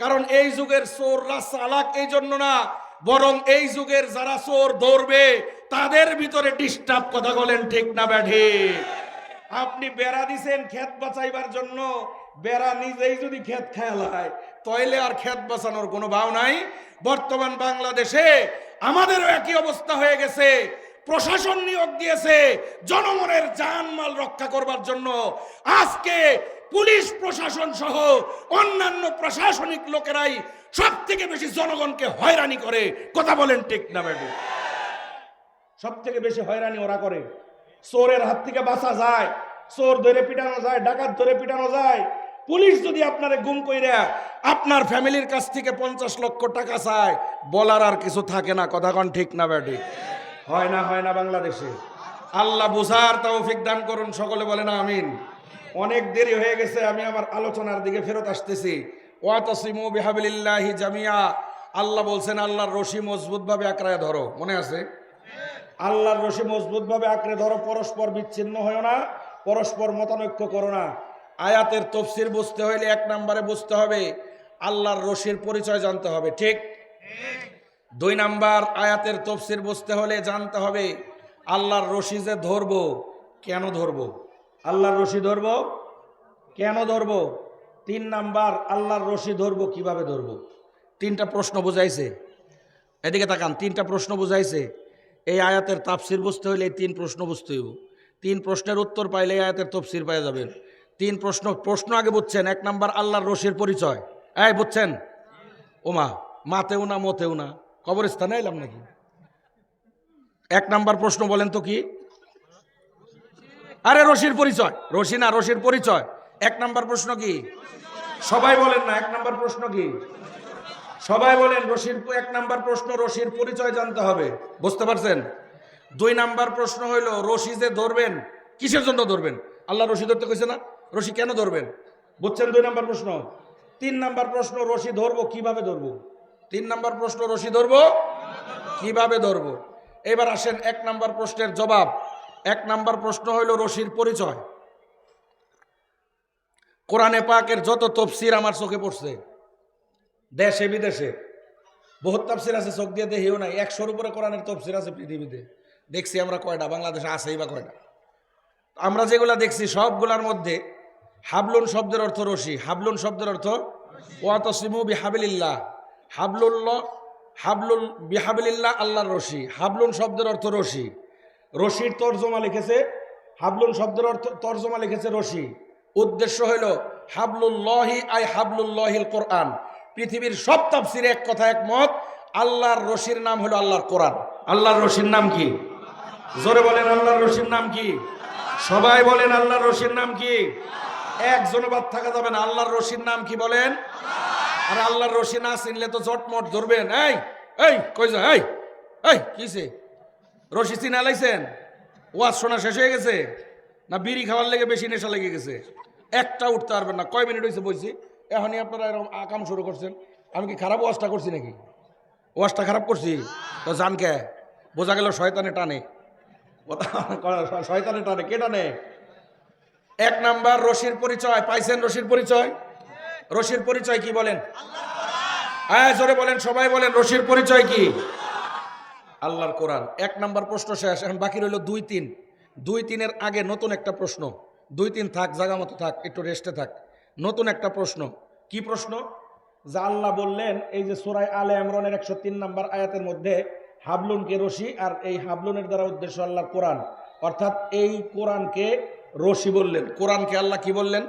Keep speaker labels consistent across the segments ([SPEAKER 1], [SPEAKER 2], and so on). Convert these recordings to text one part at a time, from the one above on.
[SPEAKER 1] কারণ এই যুগের চোররা চালাক এই জন্য না, বরং এই যুগের যারা চোর ধরবে, তাদের ভিতরে ডিস্টার্ব কথা বলেন ঠিক না ব্যাঠে? আপনি বেড়া দিছেন ক্ষেত বাঁচাইবার জন্য, বেড়া নিজেই যদি ক্ষেত খেলায়, তাইলে আর ক্ষেত বাঁচানোর কোনো ভাও নাই। বর্তমান বাংলাদেশে আমাদেরও একই অবস্থা হয়ে গেছে। প্রশাসন নিয়োগ দিয়েছে, জনগণের জানমাল রক্ষা করবার জন্য। আজকে পুলিশ প্রশাসন সহ অন্যান্য প্রশাসনিক লোকেরাই সব থেকে বেশি জনগণকে হয়রানি করে। কথা বলেন ঠিক না ম্যাডাম সব থেকে বেশি হয়রানি ওরা করে। চোরের হাত থেকে বাঁচা যায়, চোর ধরে পিটানো যায়, ডাকাত ধরে পিটানো যায়। পুলিশ যদি আপনারে গুম কইরা আপনার ফ্যামিলির কাছ থেকে পঞ্চাশ লক্ষ টাকা চায়, বলার আর কিছু থাকে না। কথা কন ঠিক না ব্যাডি হয় না হয় না, বাংলাদেশে। আল্লাহ বুঝার তৌফিক দান করুন, সকলে বলে না আমিন। অনেক দেরি হয়ে গেছে, আমি আমার আলোচনার দিকে ফেরত আসতেছি। ওয়াতসিমু বিহাবিলিল্লাহি জামিয়া। আল্লাহ বলছেন, আল্লাহর রশি মজবুতভাবে আঁকড়ায় ধরো। মনে আছে? আল্লাহর রশি মজবুতভাবে আঁকড়ে ধরো, পরস্পর বিচ্ছিন্ন হয় না, পরস্পর মতানৈক্য করো না। আয়াতের তফসির বুঝতে হইলে এক নম্বরে বুঝতে হবে, আল্লাহর রশির পরিচয় জানতে হবে, ঠিক? দুই নাম্বার, আয়াতের তফসির বুঝতে হলে জানতে হবে, আল্লাহর রশি যে ধরবো, কেন ধরবো? আল্লাহর রশি ধরবো? কেন ধরবো? তিন নাম্বার, আল্লাহর রশি ধরবো, কীভাবে ধরবো? তিনটা প্রশ্ন বুঝাইছে। এদিকে তাকান, তিনটা প্রশ্ন বুঝাইছে। এই আয়াতের তাফসির বুঝতে হইলে এই তিন প্রশ্ন বুঝতে হইব। তিন প্রশ্নের উত্তর পাইলে এই আয়াতের তফসির পাওয়া যাবেন তিন প্রশ্ন প্রশ্ন আগে বুঝছেন, এক নাম্বার আল্লাহর রশির পরিচয়। এই বুঝছেন? ওমা, মাতেও না, মতেও না। কবরস্থানে এলাম নাকি? এক নাম্বার প্রশ্ন বলেন তো কি? আরে রশির পরিচয়। রশি না রশির পরিচয়। এক নাম্বার প্রশ্ন কি? সবাই বলেন না, এক নাম্বার প্রশ্ন কি? সবাই বলেন, রশির এক নাম্বার প্রশ্ন, রশির পরিচয় জানতে হবে। বুঝতে পারছেন? দুই নাম্বার প্রশ্ন হইল, রশি যে ধরবেন, কিসের জন্য ধরবেন? আল্লাহ রশি ধরতে কইছে না? রশি কেন ধরবেন? বুঝছেন দুই নাম্বার প্রশ্ন? তিন নাম্বার প্রশ্ন, রশি ধরবো, কীভাবে ধরবো? তিন নাম্বার প্রশ্ন, রশি ধরবো, কীভাবে ধরবো? এবার আসেন এক নাম্বার প্রশ্নের জবাব। এক নাম্বার প্রশ্ন হইল রশির পরিচয়। কোরআনে পাকের যত তফসির আমার চোখে পড়ছে, দেশে বিদেশে, বহুত তফসির আছে, চোখ দিয়ে দেখিও নাই, একশোর উপরে কোরআনের তফসির আছে পৃথিবীতে। দেখছি আমরা কয়টা, বাংলাদেশে আছেই বা কয়টা। আমরা যেগুলা দেখছি, সবগুলার মধ্যে হাবলুন শব্দের অর্থ রশি, হাবলুন শব্দের অর্থ ওয়াতসিমু বিহাবিলিল্লাহ। হাবলুল্লাহ হাবলুল বিহাবিলিল্লাহ আল্লাহর রশি, হাবলুন শব্দের অর্থ রশি। রশির তর্জমা লিখেছে, হাবলুন শব্দের অর্থ, তর্জমা লিখেছে রশি। উদ্দেশ্য হইল, হাবলুল্লাহি আই হাবলুল্লাহিল কোরআন। পৃথিবীর সব তাফসিরে এক কথা একমত, আল্লাহর রশির নাম হলো আল্লাহর কোরআন। আল্লাহর রশির নাম কি? জোরে বলেন, আল্লাহর রশির নাম কি? সবাই বলেন, আল্লাহর রশির নাম কি? এক জনবাদ থাকা যাবে না। আল্লাহর রশির নাম কি বলেন? আর আল্লাহর রশি না চিনলে তো জটমট ধরবেন। এই এই, কই যা, এই এই কিসে রশি চিনা লাইছেন? ওয়াজ শোনা শেষ হয়ে গেছে? না বিড়ি খাওয়ার লেগে বেশি নেশা লেগে গেছে? একটা উঠতে পারবেন না। কয় মিনিট হয়েছে বলছি এখনই আপনারা এরকম আকাম শুরু করছেন। আমি কি খারাপ ওয়াজটা করছি নাকি? ওয়াজটা খারাপ করছি? তো জান কে? বোঝা গেল শয়তানে টানে। শয়তানে টানে। কে টানে? এক নাম্বার, রশির পরিচয়। পাইছেন রশির পরিচয়? রশির পরিচয় কি বলেন? হ্যাঁ জোরে বলেন, সবাই বলেন, রশির পরিচয় কি? আল্লাহর কোরআন। এক নাম্বার প্রশ্ন শেষ, এখন বাকি রইল দুই তিন। দুই তিনের আগে নতুন একটা প্রশ্ন। দুই তিন থাক জায়গা মতো থাক, একটু রেস্টে থাক। নতুন একটা প্রশ্ন। কি প্রশ্ন? যা আল্লাহ বললেন, এই যে সুরাই আলে ইমরানের একশো তিন নাম্বার আয়াতের মধ্যে, হাবলুনকে রশি আর এই হাবলুনের দ্বারা উদ্দেশ্য আল্লাহর কোরআন। অর্থাৎ এই কোরআনকে রশি বললেন। কোরআনকে আল্লাহ কি বললেন?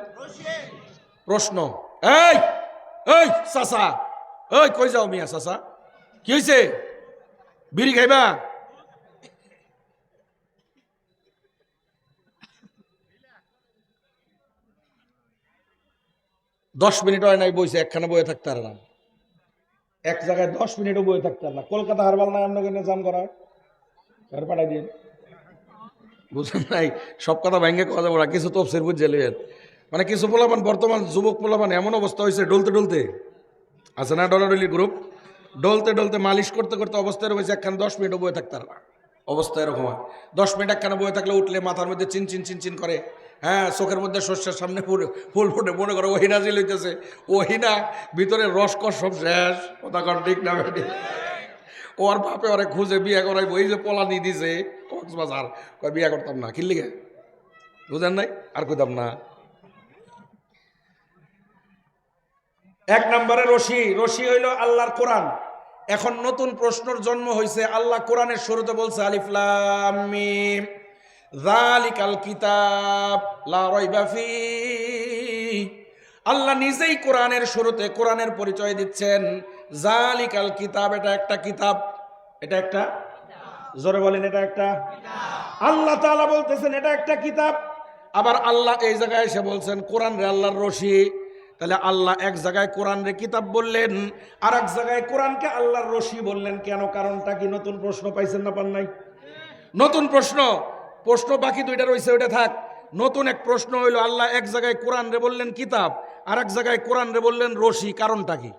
[SPEAKER 1] প্রশ্ন। এই এই, সাসা। এই, কই যাও মিয়া সাসা? কি হয়েছে বিড়ি খাইবা? দশ মিনিট হয় নাই বইছে, একখানে বয়ে থাকতে পারে না। এক জায়গায় দশ মিনিটও বয়ে থাকতে পারে না। কলকাতা হারবাল নাই আপনাকে জাম করা আর পাঠাই দিন বুঝলেন নাই? সব কথা ভেঙে কথা বলা, কিছু তফসির বুঝে নেবেন মানে কিছু পোলাপান, বর্তমান যুবক পোলাপান এমন অবস্থা হয়েছে ডলতে ডলতে। আছে না ডলাডলি গ্রুপ ডলতে ডলতে মালিশ করতে করতে অবস্থায় রয়েছে একখান দশ মিনিটও বয়ে থাকতে না। অবস্থা এরকম হয়। দশ মিনিট একখানে বয়ে থাকলে উঠলে মাথার মধ্যে চিন চিন চিন চিন করে। হ্যাঁ চোখের মধ্যে শস্যের সামনে ফুল ফুল ফুটে। মনে করো ওহিনা যে লইতেছে। ওহিনা, ভিতরে রসকর সব শেষ। কথা কর ঠিক না ওর বাপে ওরে খুঁজে বিয়ে করাই বই যে পলানি দিছে, কক্সবাজার। বিয়ে করতাম না। কিনলি গে বুঝেন নাই? আর কইতাম না। এক নম্বরে রশি রশি হইল আল্লাহর কোরআন। এখন নতুন প্রশ্নর জন্ম হয়েছে আল্লাহ কোরআনের শুরুতে বলছে আলিফলাম মিম, যালিকাল কিতাব লা আল্লাহ নিজেই কোরআনের শুরুতে কোরআনের পরিচয় দিচ্ছেন। জালিকাল কিতাব, এটা একটা কিতাব, এটা একটা? জোরে বলেন, এটা একটা? আল্লাহ তাআলা বলতেছেন, এটা একটা কিতাব। আবার আল্লাহ এই জায়গায় এসে বলছেন, কোরআন রে আল্লাহর রশি। তাহলে আল্লাহ এক জায়গায় কোরআন রে কিতাব বললেন আর এক জায়গায় কোরআনকে আল্লাহর রশি বললেন। কেন? কারণটা কি? নতুন প্রশ্ন পাইছেন না পান নাই? নতুন প্রশ্ন। প্রশ্ন বাকি দুইটা রয়েছে ওইটা থাক। নতুন এক প্রশ্ন হইল, আল্লাহ এক জায়গায় কোরআন রে বললেন কিতাব আর এক জায়গায় কোরআন রে বললেন রশি, কারণটা কি?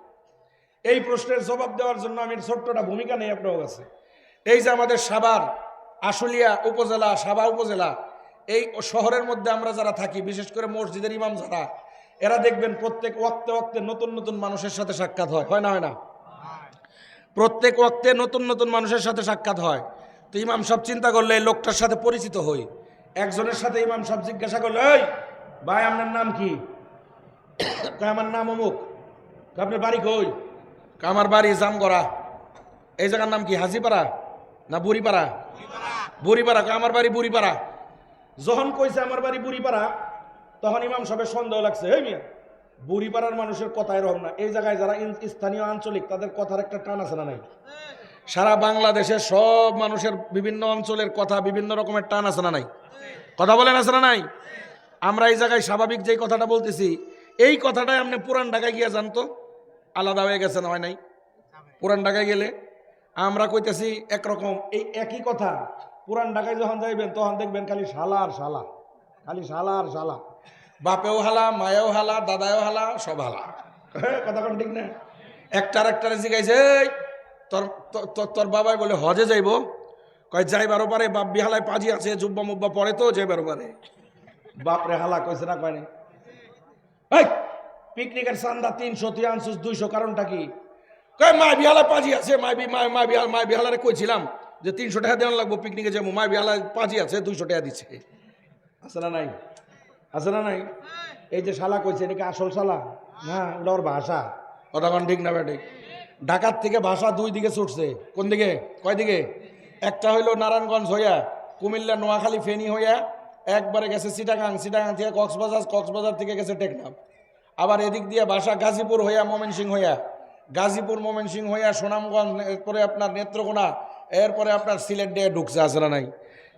[SPEAKER 1] এই প্রশ্নের জবাব দেওয়ার জন্য আমি ছোট্টটা ভূমিকা নেই আপনার কাছে এই যে আমাদের সাবার আশুলিয়া উপজেলা সাবা উপজেলা, এই শহরের মধ্যে আমরা যারা থাকি, বিশেষ করে মসজিদের ইমাম যারা এরা দেখবেন প্রত্যেক ওয়াক্তে ওয়াক্তে নতুন নতুন মানুষের সাথে সাক্ষাৎ হয়। হয় না হয় না? প্রত্যেক ওয়াক্তে নতুন নতুন মানুষের সাথে সাক্ষাৎ হয়। তো ইমাম সব চিন্তা করলে এই লোকটার সাথে পরিচিত হই। একজনের সাথে ইমাম সব জিজ্ঞাসা করল, এই, ভাই, আপনার নাম কি? আমার নাম অমুক। আপনার বাড়ি কই? আমার বাড়ি জামগড়া। এই জায়গার নাম কি, হাজিপাড়া না বুড়িপাড়া? বুড়িপাড়া। আমার বাড়ি বুড়িপাড়া। যখন কইছে, আমার বাড়ি বুড়িপাড়া তখন ইমাম সাহেবের সন্দেহ লাগছে, এই মিয়া বুড়িপাড়ার মানুষের কথা এরকম না। এই জায়গায় যারা স্থানীয় আঞ্চলিক, তাদের কথার একটা টান আছে না নাই? সারা বাংলাদেশের সব মানুষের বিভিন্ন অঞ্চলের কথা বিভিন্ন রকমের টান আছে না নাই? কথা বলেন, আছে না নাই? আমরা এই জায়গায় স্বাভাবিক যেই কথাটা বলতেছি, এই কথাটাই আপনি পুরান ঢাকায় গিয়ে জানতো? আলাদা হয়ে গেছে না হয় নাই? পুরান ঢাকায় গেলে? আমরা কইতেছি একরকম, এই একই কথা, পুরান ঢাকায় যখন যাইবেন, তখন দেখবেন খালি শালা আর শালা, খালি শালা আর শালা। বাপেও হালা মায়েও হালা দাদাও হালা সব হালা। কথা কোন ঠিক না। একটার একটারে জিগাইছে "এই, তোর তোর- বাবাই বলে হজে যাইব। কয় যাইবারও পারে বাপ বিহালায় পাজি আছে জুব্বা মুব্বা পরে তো যাইবারও পারে বাপরে হালা কইছে না কয়নি এই পিকনিকের চান্দা তিনশো তুই আনছিস দুইশো কারণটা কি? কয় মা বিহালায় পাজি আছে মা বি মা মা বিহাল মা বিহালারে কইছিলাম যে তিনশো টাকা দেওয়ার লাগবো পিকনিকে যাব মা বিহালায় পাজি আছে দুইশো টাকা দিচ্ছে। আছে না নাই? আছে না নাই? এই যে শালা কইছে এটা কি আসল শালা? না ওটা ওর ভাষা। কথা কোন ঠিক না ঠিক? ঢাকার থেকে ভাষা দুই দিকে ছুটছে। কোন দিকে? কয় দিকে? একটা হইল নারায়ণগঞ্জ হইয়া কুমিল্লা নোয়াখালী ফেনী হইয়া একবারে গেছে সিটাগাং সিটাগাং থেকে কক্সবাজার কক্সবাজার থেকে গেছে টেকনাফ। আবার এদিক দিয়ে ভাষা গাজীপুর হইয়া ময়মনসিং হইয়া। গাজীপুর ময়মনসিং হইয়া সুনামগঞ্জ এরপরে আপনার নেত্রকোনা এরপরে আপনার সিলেট দিয়ে ঢুকছে না নাই?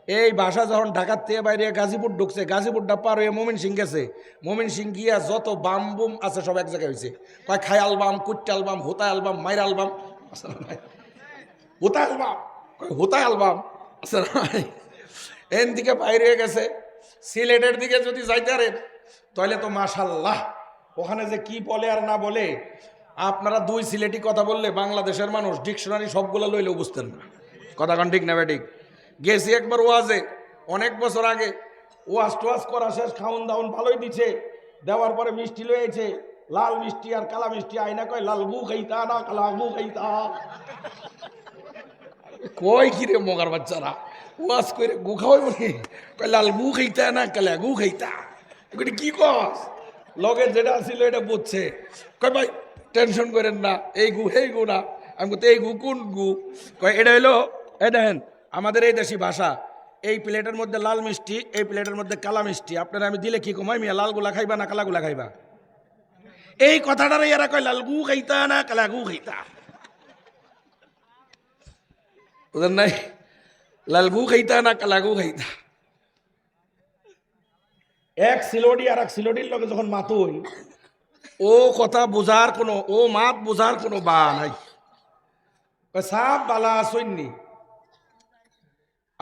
[SPEAKER 1] এই ভাষা যখন ঢাকার থেকে বাইরে গাজীপুর ঢুকছে, গাজীপুরটা পার হয়ে মোমিন সিং গেছে। মোমিন সিং গিয়া যত বাম বুম আছে সব এক জায়গায় হয়েছে কয় খাই আলবাম, কুট্টা আলবাম হোতা আলবাম, মাইরা আলবাম? হোতা আলবাম, কয় হোতা না এন দিকে বাইরে গেছে। সিলেটের দিকে যদি যাইতারেন তাহলে তো মাশাল্লাহ। ওখানে যে কি বলে আর না বলে, আপনারা দুই সিলেটি কথা বললে বাংলাদেশের মানুষ ডিকশনারি সবগুলো লইলেও বুঝতেন না। কথা কান ঠিক না ঠিক? গেছি একবার ওয়াজে, অনেক বছর আগে। ওয়াজ টোয়াজ করা শেষ, খাউন দাউন ভালোই দিছে। দেওয়ার পরে মিষ্টি লয়েছে লাল মিষ্টি আর কালা মিষ্টি আইনা কয়, লাল গু খাইতা না, কালা গু খাইতা? কয় কি রে মগার বাচ্চারা? ওয়াজ করে গু খাওয়াই বলি কয়, লাল গু খাইতা না, কালা গু খাইতা? এগুলি কি কস? লগের যেটা ছিল এটা বুঝছে। কয়, ভাই, টেনশন করেন না, এই গু এই গু না। আমি এই গু কোন গু? কয়, এটা হলো এই দেখেন আমাদের এই দেশি ভাষা, এই প্লেটের মধ্যে লাল মিষ্টি, এই প্লেটের মধ্যে কালা মিষ্টি। আপনারা আমি দিলে কি কমাই মিয়া? লালগুলা খাইবা না কালাগুলা খাইবা? এই কথাটারে এরা কয় লাল গু খাইতা না কালা গু খাইতা? ওদের নাই? লাল গু খাইতা না কালা গু খাইতা? এক সিলোডি আর এক সিলোডির লগে যখন মাতুই ও কথা বোঝার কোনো, ও মাত বোঝার কোনো বা নাই সাপ বালা আসইননি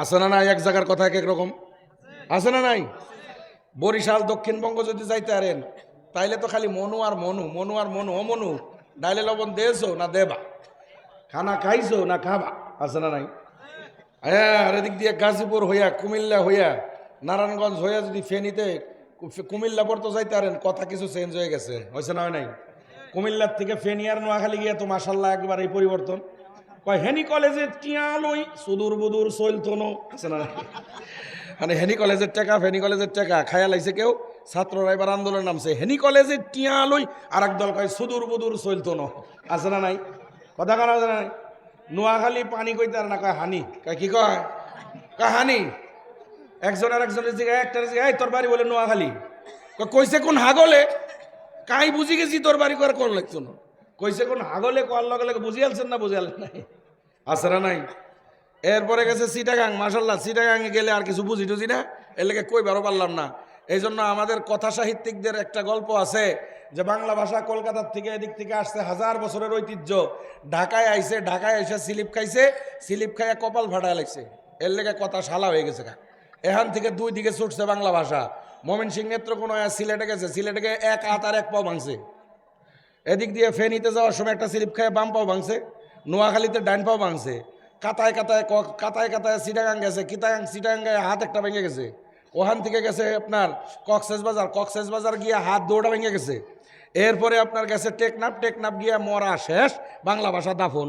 [SPEAKER 1] আছে না নাই এক জায়গার কথা এক এক রকম? আছে না নাই? বরিশাল, দক্ষিণবঙ্গ যদি যাইতে আরেন, তাইলে তো খালি মনু আর মনু মনু আর মনু, ও মনু। ডাইলে লবণ দেছো না দেবা? খানা খাইছো না খাবা? আছে না নাই? হ্যাঁ আর এদিক দিয়ে গাজীপুর হইয়া, কুমিল্লা হইয়া, নারায়ণগঞ্জ হইয়া যদি ফেনীতে কুমিল্লা পড়তে যাইতে পারেন কথা কিছু চেঞ্জ হয়ে গেছে। হয়েছে না হয় নাই? কুমিল্লার থেকে ফেনিয়ার নোয়াখালী গিয়ে তো মাসাল্লাহ একবার এই পরিবর্তন। কয়, হেনি কলেজে টিয়ালই সুদূর বুদুর সইলতনো আছে না মানে হেনি কলেজের টাকা, ফেনি কলেজের টাকা, খায়া লাইছে কেউ? ছাত্ররা এবার আন্দোলন নামছে। হেনি কলেজে টিয়ালই আর এক দল কয়, সুদূর বুদুর সইলতনো আছে না নাই? কথা কানা, আছে নাই? নোয়াখালী পানি কইতে আর না, কয়, হানি। কয়, কি কয়? কয়, হানি। একজন আর একজনের জিগায়, একটার জিগায়, এই, তোর বাড়ি বলে নোয়াখালী। কইছে কোন হাগলে? কাই বুঝি গেছি, তোর বাড়ি করে কোন লাগতো না? কইছে, কোন হাগলে, কোয়ার লগে লগে বুঝি আলছেন না, বুঝি আলেন নাই? না নাই। এরপরে গেছে সিটাগাং মাসাল্লাহ সিটাগাংয়ে গেলে আর কিছু বুঝি টুঝি না। এর লেগে কই বেরো পারলাম না। এই জন্য আমাদের কথা সাহিত্যিকদের একটা গল্প আছে যে বাংলা ভাষা কলকাতার থেকে এদিক থেকে আসছে হাজার বছরের ঐতিহ্য। ঢাকায় আইছে, ঢাকায় এসে স্লিপ খাইছে, স্লিপ খাইয়া কপাল ফাটায় লাগছে এর লেগে কথা শালা হয়ে গেছে। এখান থেকে দুই দিকে ছুটছে বাংলা ভাষা। মমিন সিং নেত্র কোনো সিলেটে গেছে, সিলেটে এক হাত আর এক পাও ভাঙছে। এদিক দিয়ে ফেনীতে যাওয়ার সময় একটা স্লিপ খায় বাম পাও ভাঙছে নোয়াখালীতে ডাইন পাও ভাঙছে। কাতায় কাতায় কাতায় কাতায় সিটাগাং গেছে কিতাগাং সিটাগাঙ্গায় হাত একটা ভেঙে গেছে। ওখান থেকে গেছে আপনার কক্সেস বাজার কক্সেস বাজার গিয়ে হাত দৌড়া ভেঙে গেছে। এরপরে আপনার গেছে টেকনাফ টেকনাপ গিয়ে মরা শেষ বাংলা ভাষা দাফন।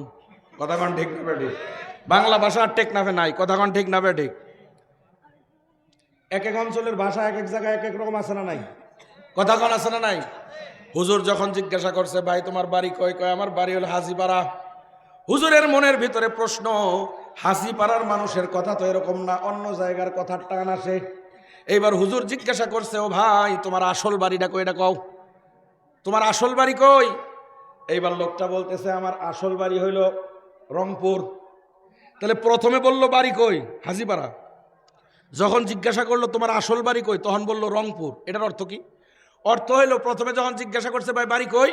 [SPEAKER 1] কথা কন ঠিক না ঠিক বাংলা ভাষা আর টেকনাফে নাই কথা কন ঠিক না ঠিক এক এক অঞ্চলের ভাষা এক এক জায়গায় এক এক রকম আছে না নাই? কথা কন আছে না নাই? হুজুর যখন জিজ্ঞাসা করছে, ভাই, তোমার বাড়ি কয় কয়? আমার বাড়ি হলো হাজিপাড়া। হুজুরের মনের ভিতরে প্রশ্ন হাসিপাড়ার মানুষের কথা তো এরকম না, অন্য জায়গার কথার টান আসে। এইবার হুজুর জিজ্ঞাসা করছে, ও ভাই, তোমার আসল বাড়িটা কই এটা কও? তোমার আসল বাড়ি কই? এইবার লোকটা বলতেছে, আমার আসল বাড়ি হইল রংপুর। তাহলে প্রথমে বলল, বাড়ি কই? হাজিপাড়া। যখন জিজ্ঞাসা করল, তোমার আসল বাড়ি কই? তখন বলল, রংপুর। এটার অর্থ কি? অর্থ হইল প্রথমে যখন জিজ্ঞাসা করছে, ভাই, বাড়ি কই?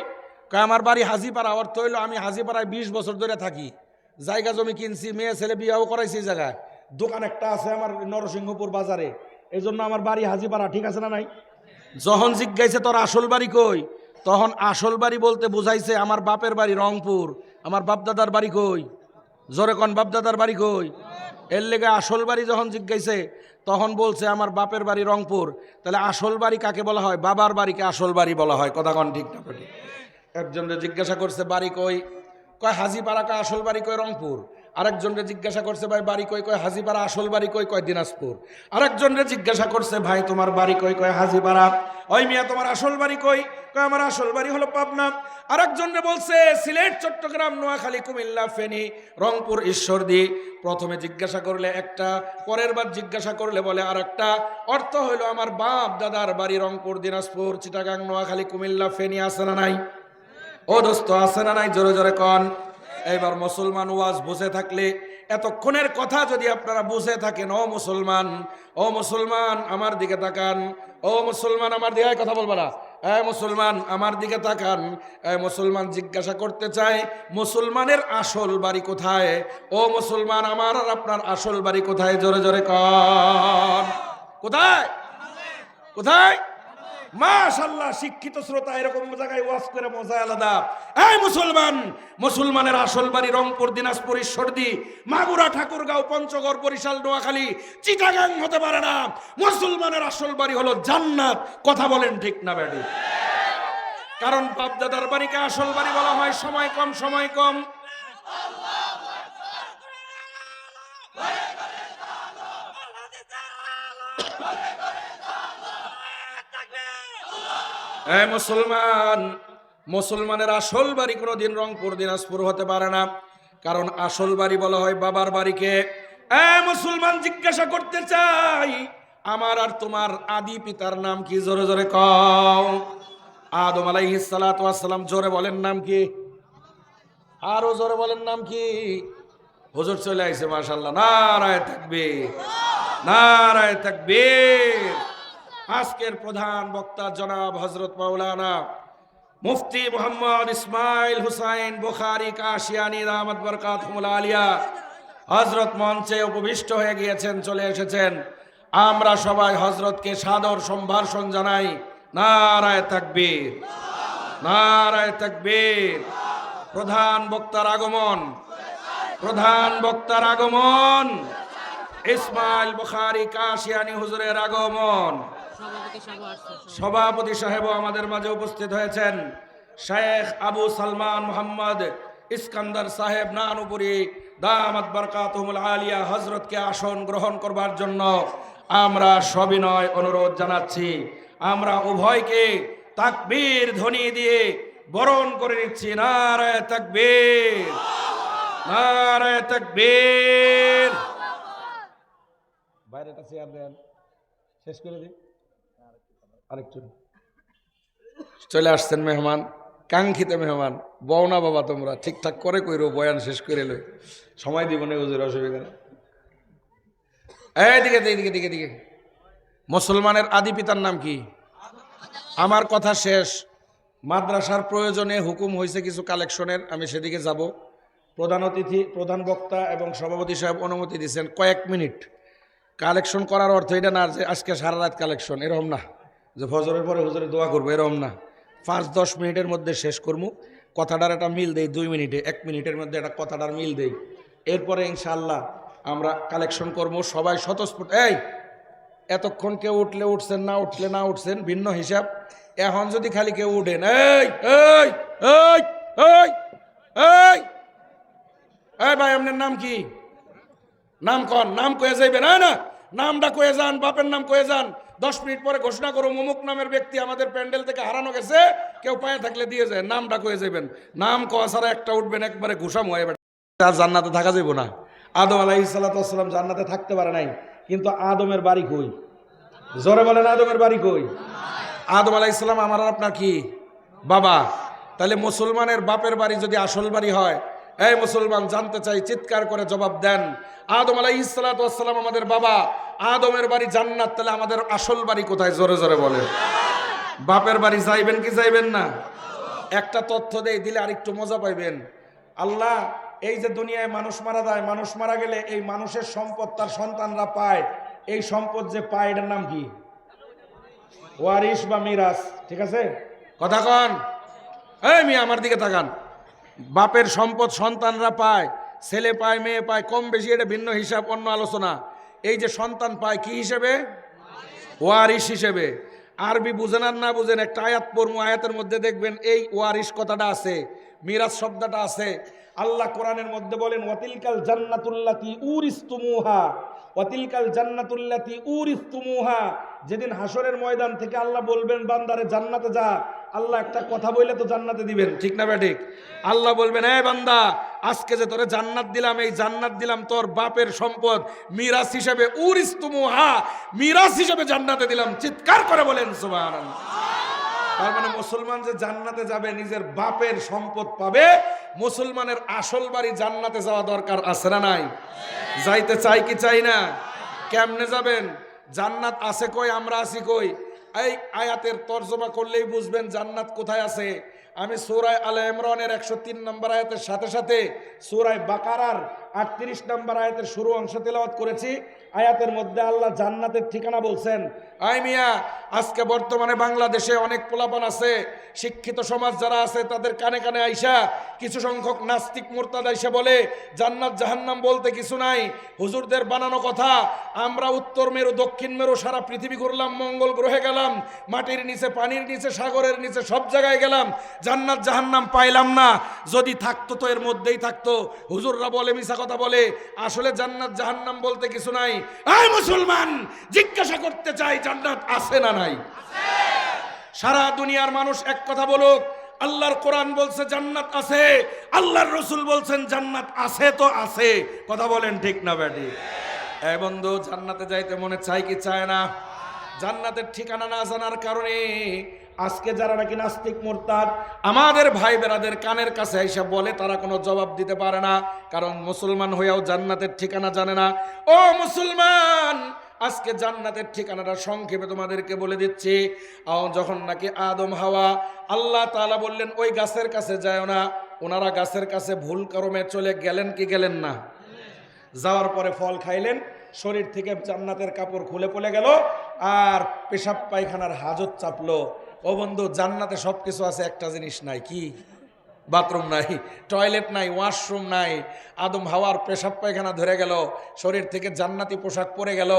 [SPEAKER 1] কয়, আমার বাড়ি হাজিপাড়া। অর্থ হইল, আমি হাজিপাড়ায় বিশ বছর ধরে থাকি। জায়গা জমি কিনছি, মেয়ে, ছেলে বিয়াও করাইছি জায়গায়। দোকান একটা আছে আমার নরসিংহপুর বাজারে। এই জন্য আমার বাড়ি হাজিপাড়া, ঠিক আছে না নাই? যখন জিজ্ঞাসা, তোর আসল বাড়ি কই? তখন আসল বাড়ি বলতে বুঝাইছে, আমার বাপের বাড়ি রংপুর। আমার বাপদাদার বাড়ি কই? জোরে কন, বাপদাদার বাড়ি কই? এর লেগে আসল বাড়ি যখন জিজ্ঞাসে, তখন বলছে, আমার বাপের বাড়ি রংপুর। তাহলে আসল বাড়ি কাকে বলা হয়? বাবার বাড়িকে আসল বাড়ি বলা হয়, কথা কন ঠিক না? একজনকে জিজ্ঞাসা করছে, বাড়ি কই? কয় হাজিপাড়া কা আসল বাড়ি কয় রংপুর। আরেকজনকে জিজ্ঞাসা করছে, ভাই, বাড়ি কই? কয়, হাজিপাড়া আসল বাড়ি কই? কয়, দিনাজপুর। আরেকজনকে জিজ্ঞাসা করছে, ভাই, তোমার বাড়ি কই? কয়, হাজিপাড়া। ওই মিয়া, তোমার আসল বাড়ি কই? কয়, আমার আসল বাড়ি হলো পাবনা। আরেকজনকে বলছে, সিলেট, চট্টগ্রাম, নোয়াখালী, কুমিল্লা, ফেনী, রংপুর, ঈশ্বরদী। প্রথমে জিজ্ঞাসা করলে একটা, পরের বার জিজ্ঞাসা করলে বলে আর একটা অর্থ হইল আমার বাপ দাদার বাড়ি রংপুর, দিনাজপুর, চিটাগাং, নোয়াখালী, কুমিল্লা, ফেনী আছে না নাই? ও দোস্ত, আছে না নাই? জোরে জোরে কন। এইবার মুসলমান ওয়াজ বুঝে থাকলে, এতক্ষণের কথা যদি আপনারা বুঝে থাকেন, ও মুসলমান ও মুসলমান, আমার দিকে তাকান। ও মুসলমান, আমার দিকে কথা বলবা না। এ মুসলমান, আমার দিকে তাকান। মুসলমান জিজ্ঞাসা করতে চায়, মুসলমানের আসল বাড়ি কোথায়? ও মুসলমান, আমার আর আপনার আসল বাড়ি কোথায়? জোরে জোরে কোথায়? কোথায়? মাশাল্লাহ শিক্ষিত শ্রোতা এরকম জায়গায় ওয়াজ করে মজা আলাদা। এই মুসলমান, মুসলমানের আসল বাড়ি রংপুর, দিনাজপুর, ঈশ্বরদী, মাগুরা, ঠাকুরগাঁও, পঞ্চগড়, বরিশাল, নোয়াখালী, চিটাগাং হতে পারে না। মুসলমানের আসল বাড়ি হলো জান্নাত। কথা বলেন ঠিক না, ব্যাডি? কারণ বাপদাদার বাড়িকে আসল বাড়ি বলা হয় সময় কম সময় কম। এই মুসলমান, মুসলমানের আসল বাড়ি কোনো দিন রংপুর, দিনাজপুর হতে পারে না। কারণ আসল বাড়ি বলা হয় বাবার বাড়িকে। মুসলমান, জিজ্ঞাসা করতে চাই, আমার আর তোমার আদি পিতার নাম কি? জোরে জোরে কও। আদম আলাইহিস সালাতু ওয়াস সালাম, জোরে বলেন নাম কি? আরও জোরে বলেন নাম কি? হুজুর চলে আইছে, মাশাআল্লাহ। নারায় থাকবে নারায় থাকবে আজকের প্রধান বক্তা জনাব হজরত মাওলানা মুফতি মোহাম্মদ ইসমাইল হুসাইন বুখারি, কাশিয়ানি রহমত বরকাত আলিয়া হজরত মঞ্চে উপবিষ্ট হয়ে গিয়েছেন, চলে এসেছেন। আমরা সবাই হজরতকে সাদর সম্ভাষণ জানাই। নারায় তাকবীর। নারায় তাকবীর। প্রধান বক্তার আগমন। প্রধান বক্তার আগমন। ইসমাইল বুখারি, কাশিয়ানি হুজুরের আগমন।
[SPEAKER 2] সভাপতি
[SPEAKER 1] সাহেব আমাদের মাঝে উপস্থিত হয়েছেন। শেখ আবু সালমান মোহাম্মদ ইস্কান্দার সাহেব নানুপুরি দামাত বরকাতুল আলিয়া হজরতকে আসন গ্রহণ করবার জন্য আমরা সবিনয় অনুরোধ জানাচ্ছি। আমরা উভয়কে তাকবীর ধ্বনি দিয়ে বরণ করে নিচ্ছি। নারায় তাকবীর নারায় তাকবীর। বাইরেটা চেয়ার দেন। শেষ করে দিই। আরেকটু চলে আসছেন মেহমান, কাঙ্ক্ষিত মেহমান। বও না বাবা তোমরা, ঠিকঠাক করে কইরো, বয়ান শেষ করে লই। সময় দিব না হুজুর, অসুবিধা এই দিকে দিকে দিকে দিকে মুসলমানের আদি পিতার নাম কি? আমার কথা শেষ। মাদ্রাসার প্রয়োজনে হুকুম হয়েছে কিছু কালেকশনের, আমি সেদিকে যাব। প্রধান অতিথি, প্রধান বক্তা এবং সভাপতি সাহেব অনুমতি দিয়েছেন কয়েক মিনিট। কালেকশন করার অর্থ এটা না যে আজকে সারা রাত কালেকশন, এরকম না। যে ফজরের পরে হুজুরে দোয়া করব এরকম না। পাঁচ, দশ মিনিটের মধ্যে শেষ করব কথাটার একটা মিল দেই, দুই মিনিটে, এক মিনিটের মধ্যে একটা কথাটার মিল দেই। এরপরে ইনশাল্লাহ আমরা কালেকশন করব সবাই স্বতঃস্ফূর্ত। এই, এতক্ষণ কেউ উঠলে উঠছেন, না উঠলে না উঠছেন, ভিন্ন হিসাব। এখন যদি খালি কেউ উঠেন, এই এই এই এই এই এই ভাই, আপনার নাম কি? নাম কন, নাম কয়ে যাইবেন না না, নামটা কয়ে যান, বাপের নাম কয়ে যান। দশ মিনিট পরে ঘোষণা করো, মুমুক নামের ব্যক্তি আমাদের প্যান্ডেল থেকে হারানো গেছে, কেউ পায়ে থাকলে দিয়ে যায় নামটা কয়ে যাবেন নাম কয়া ছাড়া একটা উঠবেন, একবারে ঘুষাম হয়ে আর জান্নাতে থাকা যাইব না। আদম আলাহি সাল্লাম জান্নাতে থাকতে পারে নাই, কিন্তু আদমের বাড়ি কই? জোরে বলেন, আদমের বাড়ি কই? আদম আলাইসাল্লাম আমার আর আপনার কি? বাবা, তাহলে মুসলমানের বাপের বাড়ি যদি আসল বাড়ি হয়, এই মুসলমান জানতে চাই, চিৎকার করে জবাব দেন। আদম আলাই ইসালাতাম আমাদের বাবা আদমের বাড়ি জান্নাত, তাহলে আমাদের আসল বাড়ি কোথায়? জোরে জোরে বলে বাপের বাড়ি যাইবেন কি যাইবেন না? একটা তথ্য দেই, দিলে আরেকটু মজা পাইবেন। আল্লাহ, এই যে দুনিয়ায় মানুষ মারা যায়, মানুষ মারা গেলে এই মানুষের সম্পদ তার সন্তানরা পায়। এই সম্পদ যে পায়, এটার নাম কি? ওয়ারিস বা মিরাজ, ঠিক আছে? কথা কন। এই মেয়ে, আমার দিকে তাকান। বাপের সম্পদ সন্তানরা পায়, ছেলে পায়, মেয়ে পায়, কম বেশি, এটা ভিন্ন হিসাব, অন্য আলোচনা। এই যে সন্তান পায় কি হিসেবে? ওয়ারিস হিসেবে। আরবি বুঝেন আর না বুঝেন, একটা আয়াত পড়মু আয়াতের মধ্যে দেখবেন এই ওয়ারিস কথাটা আছে, মিরাজ শব্দটা আছে। আল্লাহ কোরআনের মধ্যে বলেন, ওয়াতিলকাল জান্নাতুল্লাতি উরিস্তুমুহা, ওয়াতিলকাল জান্নাতুল্লাতি উরিস্তুমুহা। যেদিন হাসরের ময়দান থেকে আল্লাহ বলবেন, বান্দারে, জান্নাতে যা। আল্লাহ একটা কথা বললে তো জান্নাতে দিবেন, ঠিক না ব্যাঠিক আল্লাহ বলবেন হ্যাঁ বান্দা, আজকে যে তোরে জান্নাত দিলাম, এই জান্নাত দিলাম তোর বাপের সম্পদ মিরাস হিসেবে উরিস্তুমুহা মিরাস হিসেবে জান্নাতে দিলাম। চিৎকার করে বলেন, সুবহানাল্লাহ। তার মানে মুসলমান যে জান্নাতে যাবে, নিজের বাপের সম্পদ পাবে, মুসলমানের আসল বাড়ি জান্নাতে যাওয়া দরকার আছে না নাই? যাইতে চাই কি চাই না? কেমনে যাবেন? জান্নাত আছে কই, আমরা আছি কই? এই আয়াতের তর্জমা করলেই বুঝবেন জান্নাত কোথায় আছে। আমি সুরায় আল ইমরানের একশো তিন নম্বর আয়াতের সাথে সাথে সুরায় বাকারার আটত্রিশ নম্বর আয়াতের শুরু অংশ তেলাওয়াত করেছি। আয়াতের মধ্যে আল্লাহ জান্নাতের ঠিকানা বলছেন আই মিয়া, আজকে বর্তমানে বাংলাদেশে অনেক পোলাপান আছে, শিক্ষিত সমাজ যারা আছে তাদের কানে কানে আইসা কিছু সংখ্যক নাস্তিক মোরতাদ আইসা বলে, জান্নাত জাহান্নাম বলতে কিছু নাই, হুজুরদের বানানো কথা, আমরা উত্তর মেরু, দক্ষিণ মেরু, সারা পৃথিবী ঘুরলাম, মঙ্গল গ্রহে গেলাম, মাটির নিচে, পানির নিচে, সাগরের নিচে, সব জায়গায় গেলাম, জান্নাত জাহান্নাম পাইলাম না, যদি থাকতো তো এর মধ্যেই থাকতো, হুজুররা বলে মিশা কথা বলে, আসলে জান্নাত জাহান্নাম বলতে কিছু নাই। আই মুসলমান, জিজ্ঞাসা করতে চাই জান্নাত আছে না নাই? সারা দুনিয়ার মানুষ এক কথা বলুক, আল্লাহর কোরআন বলছে জান্নাত আছে, আল্লাহর রসুল বলছেন জান্নাত আছে তো আছে। কথা বলেন ঠিক না ব্যাটি এ বন্ধু, জান্নাতে যাইতে মনে চাই কি চায় না? জান্নাতের ঠিকানা না জানার কারণে আজকে যারা নাকি নাস্তিক মোরতাদ, আমাদের ভাই বেরাদের কানের কাছে এসে বলে, তারা কোনো জবাব দিতে পারে না, কারণ মুসলমান হইয়াও জান্নাতের ঠিকানা জানে না। ও মুসলমান আজকে জান্নাতের ঠিকানাটা সংক্ষেপে তোমাদেরকে বলে দিচ্ছি। যখন নাকি আদম, হাওয়া, আল্লাহ তাআলা বললেন, ওই গাছের কাছে যায় না। ওনারা গাছের কাছে ভুল করমে চলে গেলেন কি গেলেন না? যাওয়ার পরে ফল খাইলেন, শরীর থেকে জান্নাতের কাপড় খুলে পড়ে গেল, আর পেশাব পায়খানার হাজত চাপলো। ও বন্ধু, জান্নাতে সব কিছু আছে, একটা জিনিস নাই, কি? বাথরুম নাই, টয়লেট নাই, ওয়াশরুম নাই। আদম হাওয়ার পেশাব পায়খানা ধরে গেল, শরীর থেকে জান্নাতি পোশাক পরে গেল।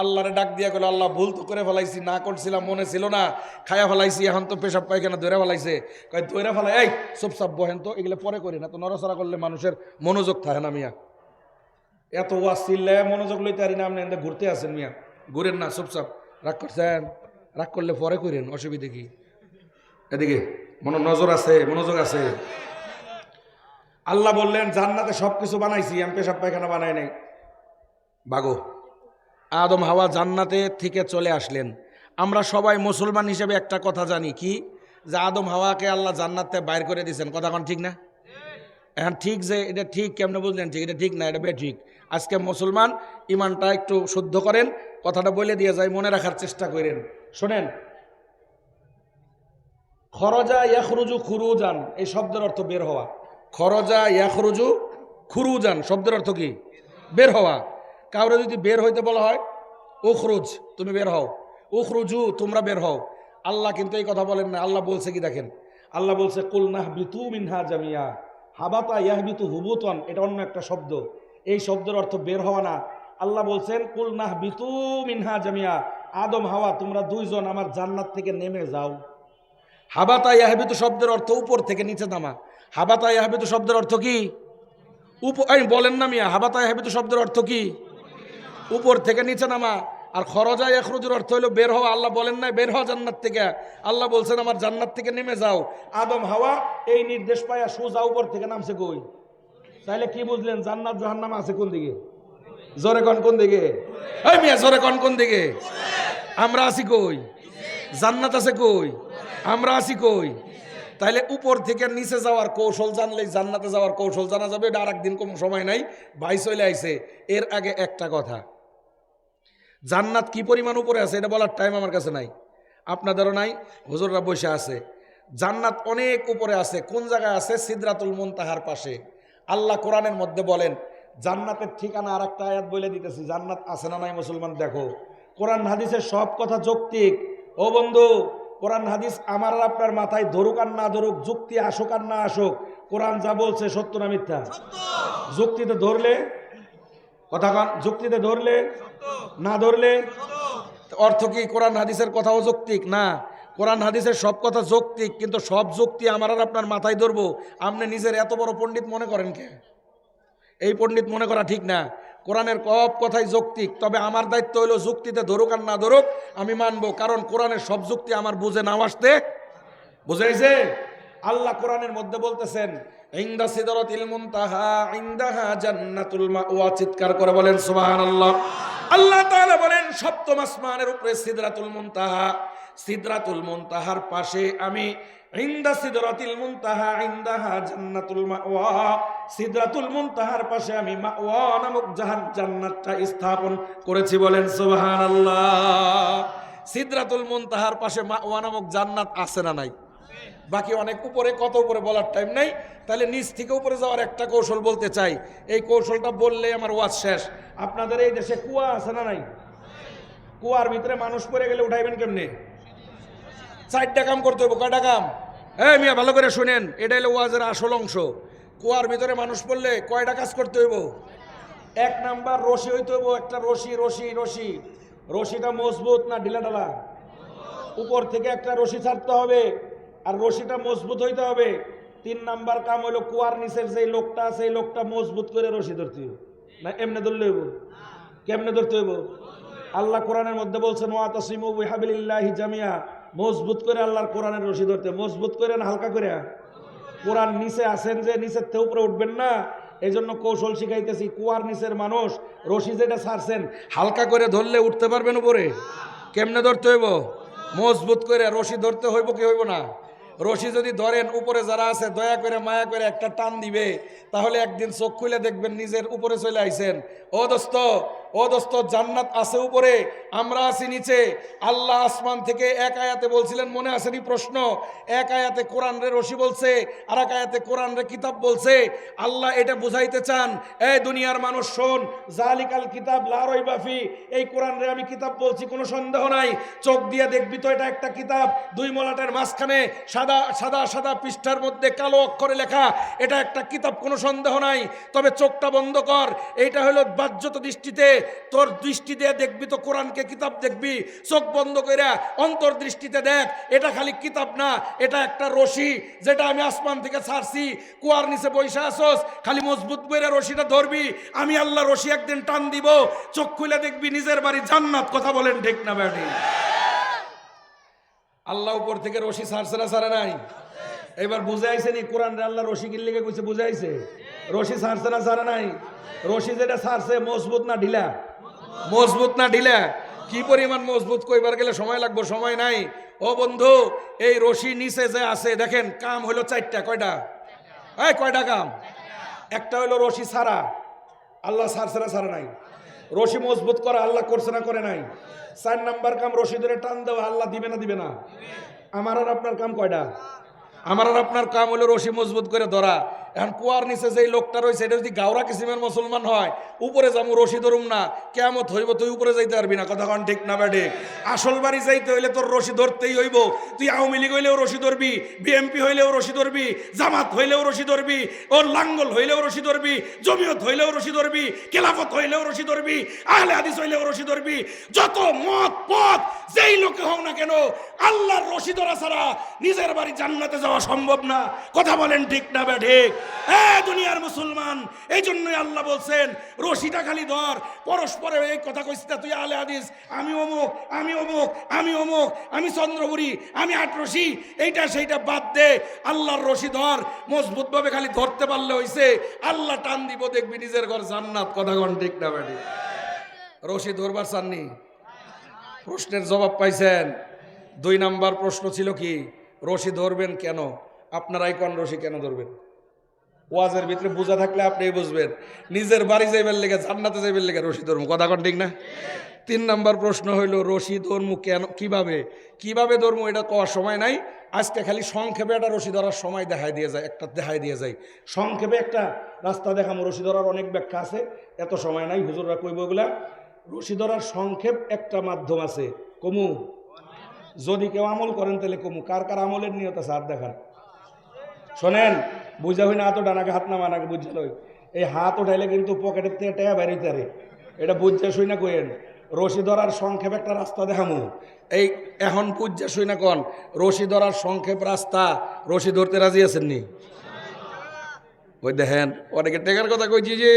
[SPEAKER 1] আল্লাহরে ডাক দিয়া গেল আল্লাহ, ভুল তো করে ফেলাইছি, না করছিলাম, মনে ছিল না। খায়া ফেলাইছি, এখন তো পেশাব পায়খানা ধরে ফেলাইছে। কয়, ধরে ফেলাই এই চুপচাপ বহেন তো, এগুলো পরে করি না তো, নড়াচড়া করলে মানুষের মনোযোগ থাকে না মিয়া। এত ওয়াজ চিল্লে মনোযোগ লইতে পারি না, আপনি ঘুরতে আসেন মিয়া। ঘুরেন না চুপচাপ রাগ করছেন? রাগ করলে পরে করেন অসুবিধে কি? এদিকে। মনো নজর আছে, মনোযোগ আছে। আল্লাহ বললেন, জান্নাতে সব কিছু বানাইছি, আমি পেশাব পায়খানা বানাই নাই। বাগো, আদম হাওয়া জান্নাতে থেকে চলে আসলেন। আমরা সবাই মুসলমান হিসেবে একটা কথা জানি, কি? যে আদম হাওয়াকে আল্লাহ জান্নাতে বাইর করে দিয়েছেন। কথা কোন ঠিক না? এখন ঠিক যে এটা ঠিক, কেমনে বুঝলেন ঠিক? এটা ঠিক না, এটা বে ঠিক আজকে মুসলমান ইমানটা একটু শুদ্ধ করেন, কথাটা বলে দিয়ে যায়, মনে রাখার চেষ্টা করেন। শোনেন খরজা ইয়াখরুজু খুরুজান, এই শব্দের অর্থ বের হওয়া। খরজা ইয়াখরুজু খুরুজান, শব্দের অর্থ কি? বের হওয়া। কাউরে যদি বের হইতে বলা হয়, উখরুজ, তুমি বের হও। উখরুজু, তোমরা বের হও। আল্লাহ কিন্তু এই কথা বলেন না, আল্লাহ বলছে কি দেখেন? আল্লাহ বলছে কুলনাহ বিতু মিনহা জামিয়া। হাবাতা ইয়াহবিতু হুবুতন, এটা অন্য একটা শব্দ। এই শব্দের অর্থ বের হওয়া না। আল্লাহ বলছেন কুলনাহ বিতু মিনহা জামিয়া। আদম, হাওয়া, তোমরা দুইজন আমার জান্নাত থেকে নেমে যাও। হাবাতা ইয়াহবিতু শব্দের অর্থ উপর থেকে নিচে নামা। হাবাতা ইয়াহবিতু শব্দের অর্থ কি? উপ বলেন না মিয়া হাবাতা ইয়াহবিতু শব্দের অর্থ কি? উপর থেকে নিচে নামা। আর খরজা এখরুজুর অর্থ হলো বের হওয়া। আল্লাহ বলেন নাই বের হওয়া জান্নাত থেকে। আল্লাহ বলছেন, আমার জান্নাত থেকে নেমে যাও। আদম, হাওয়া, এই নির্দেশ পায়া সোজা উপর থেকে নামছে কই? তাহলে কি বুঝলেন? জান্নাত, জাহান্নাম আছে কোন দিকে? জোরে কন কোন দিকে? এই মিয়া, জোরে কন কোন দিকে? আমরা আছি কই? জান্নাত আছে কই? আমরা আছি কই? তাইলে উপর থেকে নিচে যাওয়ার কৌশল জানলেই জান্নাতে যাওয়ার কৌশল জানা যাবে, এটা আর একদিন সময় নাই, ভাই চলে আইছে। এর আগে একটা কথা। জান্নাত কি পরিমাণ উপরে আছে, এটা বলার টাইম আমার কাছে নাই। আপনাদেরও নাই, হুজুররা বসে আছে। জান্নাত অনেক উপরে আছে। কোন জায়গায় আছে? সিদরাতুল মুনতাহার পাশে। আল্লাহ কোরআনের মধ্যে বলেন, জান্নাতের ঠিকানা আর একটা আয়াত বলে দিতেছি, জান্নাত আছে না নাই মুসলমান, দেখো। কোরআন, হাদিসের সব কথা যৌক্তিক। ও বন্ধু কোরআন হাদিস আমার আর আপনার মাথায় ধরুক আর না ধরুক যুক্তি আসুক আর না আসুক কোরআন যা বলছে সত্য না মিথ্যা? যুক্তিতে ধরলে কথা কন যুক্তিতে ধরলে না ধরলে? অর্থ কি কোরআন হাদিসের কথাও যৌক্তিক? না। কোরআন হাদিসের সব কথা যৌক্তিক কিন্তু সব যুক্তি আমার আর আপনার মাথায় ধরবো। আপনি নিজের এত বড় পণ্ডিত মনে করেন কে? এই পণ্ডিত মনে করা ঠিক না। কোরআনের সব কথাই যৌক্তিক, তবে আমার দায়িত্ব হলো যুক্তিতে ধরুক আর না ধরুক, আমি মানবো, কারণ কোরআনের সব যুক্তি আমার বুঝে নাও আসতে। বুঝাইছে? আল্লাহ কোরআনের মধ্যে বলতেছেন, ইন্দা সিদরাতিল মুনতাহা, ইনদাহা জান্নাতুল করে বলেন আল্লাহ বলেন, সপ্তম আসমানের উপরে সিদরাতুল মুনতাহা সিদরাতুল মুনতাহার পাশে আমি ইন্দা সিদরাতিল মুনতাহা ইনদাহা জান্নাতুল মাওয়া। সিদরাতুল মুনতাহার পাশে আমি মাওয়া নামক জাহান জান্নাতটা স্থাপন করেছি বলেন সুবহানাল্লাহ। সিদরাতুল মুনতাহার পাশে মাওয়া নামক জান্নাত আছে না নাই? বাকি অনেক উপরে কত উপরে বলার টাইম নাই? তাহলে নিচ থেকে উপরে যাওয়ার একটা কৌশল বলতে চাই। এই কৌশলটা বললে আমার ওয়াজ শেষ। আপনাদের এই দেশে কুয়া আছে না নাই? কুয়ার ভিতরে মানুষ পড়ে গেলে উঠাইবেন কেমনে? চারটা কাম করতে হইব, কয়টা কাম? হ্যাঁ মিয়া, ভালো করে শুনেন, এটা হলো ওয়াজের আসল অংশ। কুয়ার ভিতরে মানুষ পড়লে কয়টা কাজ করতে হইব? এক নাম্বার রশি হইতে হইব, একটা রশি রশি রশি। রশিটা মজবুত না ঢিলা ঢালা? উপর থেকে একটা রশি ছাড়তে হবে, আর রশিটা মজবুত হইতে হবে। তিন নাম্বার কাম হইল কুয়ার নিচের যে লোকটা আছে, এই লোকটা মজবুত করে রশি ধরতে হইব। না, এমনি ধরলে হইব? কেমনে ধরতে হইব? আল্লাহ কোরআনের মধ্যে বলছেন, ওয়া তাসিমু বিহাবিলিল্লাহি জামিয়া মজবুত করে আল্লাহর কোরআনের রশি ধরতে। মজবুত করে না, হালকা করে? কোরআন নিচে আছেন যে, নিচের থেকে উপরে উঠবেন না। এই জন্য কৌশল শিখাইতেছি, কুয়ার নিচের মানুষ রশি যেটা ছাড়ছেন, হালকা করে ধরলে উঠতে পারবেন উপরে। কেমনে ধরতে হইব? মজবুত করে রশি ধরতে হইব কি হইব না? রশি যদি ধরেন, উপরে যারা আছে, দয়া করে, মায়া করে একটা টান দিবে, তাহলে একদিন চোখ খুলে দেখবেন নিজের উপরে চলে আইছেন। ও দোস্ত ও দোস্ত, জান্নাত আছে উপরে, আমরা আছি নিচে। আল্লাহ আসমান থেকে এক আয়াতে বলছিলেন, মনে আসেনি প্রশ্ন? এক আয়াতে কোরআন রে রশি বলছে আর এক আয়াতে কোরআন রে কিতাব বলছে। আল্লাহ এটা বুঝাইতে চান, এই দুনিয়ার মানুষ, শোন জালিকাল কিতাব লারই বাফি এই কোরআন রে আমি কিতাব বলছি, কোনো সন্দেহ নাই। চোখ দিয়ে দেখবি তো এটা একটা কিতাব, দুই মলাটের মাঝখানে সাদা সাদা সাদা পৃষ্ঠার মধ্যে কালো অক্ষরে লেখা, এটা একটা কিতাব, কোনো সন্দেহ নাই। তবে চোখটা বন্ধ কর, এইটা হলো বাহ্যত দৃষ্টিতে তোর দৃষ্টি দিয়ে দেখবি তো কোরআনকে কিতাব দেখবি, চোখ বন্ধ কইরা অন্তর দৃষ্টিতে দেখ, এটা খালি কিতাব না, এটা একটা রশি, যেটা আমি আসমান থেকে ছাড়ছি, কুয়ার নিচে বৈশা আসোস খালি মজবুত করে রশিটা ধরবি, আমি আল্লাহ রশি একদিন টান দিব, চোখ খুলে দেখবি নিজের বাড়ি জান্নাত, কথা বলেন ঠিক না ব্যাটি আল্লাহ উপর থেকে রশি ছাড়ছে না, ছাড়ে নাই? এবার বুঝে আইছে নি কোরআন আল্লাহ রশি কিনলে কইছে, বুঝে আইছে? রশি ছাড়ছে না, ছাড়ে নাই? রশি যেটা ছাড়ছে, মজবুত না ঢিলা? মজবুত না ঢিলা? কি পরিমাণ মজবুত? কইবার গেলে সময় লাগবে, সময় নাই। ও বন্ধু, এই রশি নিচে যে আছে, দেখেন, কাম হলো চারটা, কয়টা? এই, কয়টা কাম? একটা হলো রশি ছাড়া। আল্লাহ ছাড়ছে না, ছাড়ে নাই। রশি মজবুত করা, আল্লাহ করছে না, করে নাই। চার নাম্বার কাম, রশি ধরে টান দেওয়া, আল্লাহ দিবে না দিবে না। আমার আর আপনার কাম কয়টা? আমার আর আপনার কাম রশি মজবুত করে ধরা। এখন কুয়ার নিচে যেই লোকটা রয়েছে, এটা যদি গাওরা কিসিমের মুসলমান হয়, উপরে যাব, রশি ধরুম না কেমত হইব, তুই উপরে যাইতে পারবি না। কন ঠিক না বেডে আসল বাড়ি যাইতে হইলে তোর রশি ধরতেই হইব। তুই আওয়ামী লীগ হইলেও রশি ধরবি বিএমপি হইলেও রশি ধরবি, জামাত হইলেও রশি ধরবি, ওর লাঙ্গল হইলেও রশি ধরবি, জমিয়ত হইলেও রশি ধরবি কেলাফত হইলেও রশি ধরবি, আহলে হাদিস হইলেও রশি ধরবি, যত মত, পথ, যেই লোকে হোক না কেন, আল্লাহর রশি ধরা ছাড়া নিজের বাড়ি জান্নাতে যাওয়া সম্ভব না। কথা বলেন ঠিক না বে ঠিক এ দুনিয়ার মুসলমান এই জন্যই আল্লাহ বলছেন রশিটা খালি ধর এই কথা কইছিস না, তুই আলে আমি অমুক আমি অমুক আমি অমুক আমি চন্দ্রপুরী আমি এইটা সেইটা বাদ দে আল্লাহর রশি ধর মজবুত ভাবে খালি ধরতে পারলে হইছে আল্লাহ টান দিব দেখবি নিজের ঘর জান্নাত কথা কন ঠিক না বে রশি ধরবার চাননি? প্রশ্নের জবাব পাইছেন। দুই নাম্বার প্রশ্ন ছিল কি রশি ধরবেন কেন? আপনারাই কোন রশি কেন ধরবেন? ওয়াজের ভিতরে বোঝা থাকলে আপনি বুঝবেন। নিজের বাড়ি যাইবেন লেগে, জান্নাতে যাইবেন লেগে রশি ধর্ম কথা কন ঠিক না? তিন নম্বর প্রশ্ন হইল, রশি ধর্ম কেন, কীভাবে? কীভাবে ধর্ম? এটা কওয়ার সময় নাই। আজকে খালি সংক্ষেপে একটা রশি ধরার সময় দেখাই দিয়ে যায়, একটা দেখাই দিয়ে যায়। সংক্ষেপে একটা রাস্তা দেখামো, রশি ধরার অনেক ব্যাখ্যা আছে, এত সময় নাই, হুজুররা কইব এগুলা। রশি ধরার সংক্ষেপ একটা মাধ্যম আছে, কমু। যদি কেউ আমল করেন তাহলে কমু। কার কার আমলের নিয়ত আছে হাত দেখার। শোনেন, বুঝা হই না হাত ডানাকে হাত না মানাকে বুঝলো এই হাত উঠাইলে কিন্তু পকেটের থেকে টেয়া বেরিয়ে রে এটা বুঝা শুই না কইেন রশি ধরার সংক্ষেপ একটা রাস্তা দেখামু। এই এখন বুঝা শুই না কন, রশি ধরার সংক্ষেপ রাস্তা, রশি ধরতে রাজি আছেন নি? ওই দেখেন, অনেকে টেকার কথা কইছি যে,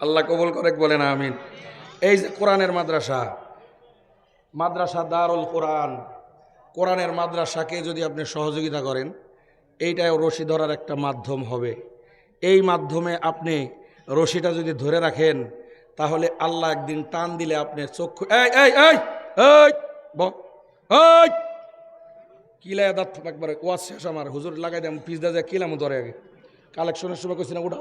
[SPEAKER 1] আল্লাহ কবল করে বলে না আমিন। এই যে কোরআনের মাদ্রাসা মাদ্রাসা দারুল কোরআন। কোরআনের মাদ্রাসাকে যদি আপনি সহযোগিতা করেন, এইটাও রশি ধরার একটা মাধ্যম হবে। এই মাধ্যমে আপনি রশিটা যদি ধরে রাখেন, তাহলে আল্লাহ একদিন টান দিলে আপনি চক্ষু এই এই কিলাই দাঁত একবার ওয়াজ শেষ আমার। হুজুর লাগাই দেয় পিস দা যায়, কিলাম ধরে আগে। কালেকশনের সময় কইছি না ওটা